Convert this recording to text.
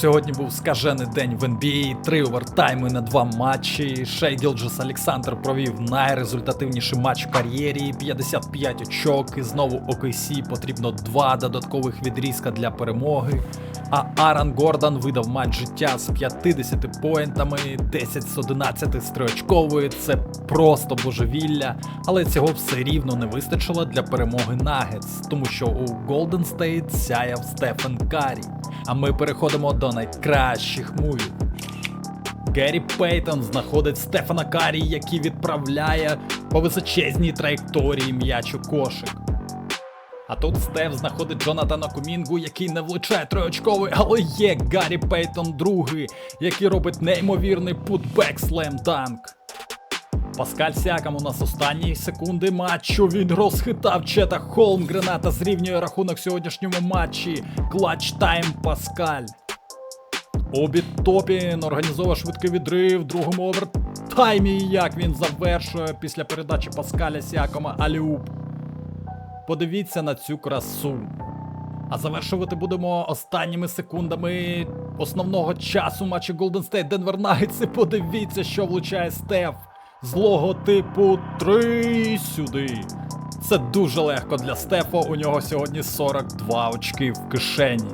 Сьогодні був скажений день в NBA, три овертайми на два матчі. Шей Гілджес Олександр провів найрезультативніший матч в кар'єрі, 55 очок, і знову OKC потрібно два додаткових відрізка для перемоги. А Аран Гордон видав матч життя з 50 поінтами, 10 з 11 з. Це просто божевілля, але цього все рівно не вистачило для перемоги Нагетс, тому що у Golden State сяяв Стефен Карі. А ми переходимо до найкращих мувів. Геррі Пейтон знаходить Стефана Карі, який відправляє по височезній траєкторії м'яч у кошик. А тут Стеф знаходить Джонатана Кумінгу, який не влучає троєчковий, але є Гаррі Пейтон другий, який робить неймовірний путбек слем-данк. Паскаль Сякам у нас останні секунди матчу. Він розхитав Чета Холмгрена та зрівнює рахунок в сьогоднішньому матчі. Клач тайм Паскаль. Обід Топін організовує швидкий відрив в другому овертаймі. Як він завершує після передачі Паскаля Сякома Аліуп. Подивіться на цю красу. А завершувати будемо останніми секундами основного часу матчу Golden State Denver Nuggets. І Подивіться, що влучає Стеф. Злого типу 3 сюди. Це дуже легко для Стефа. У нього сьогодні 42 очки в кишені.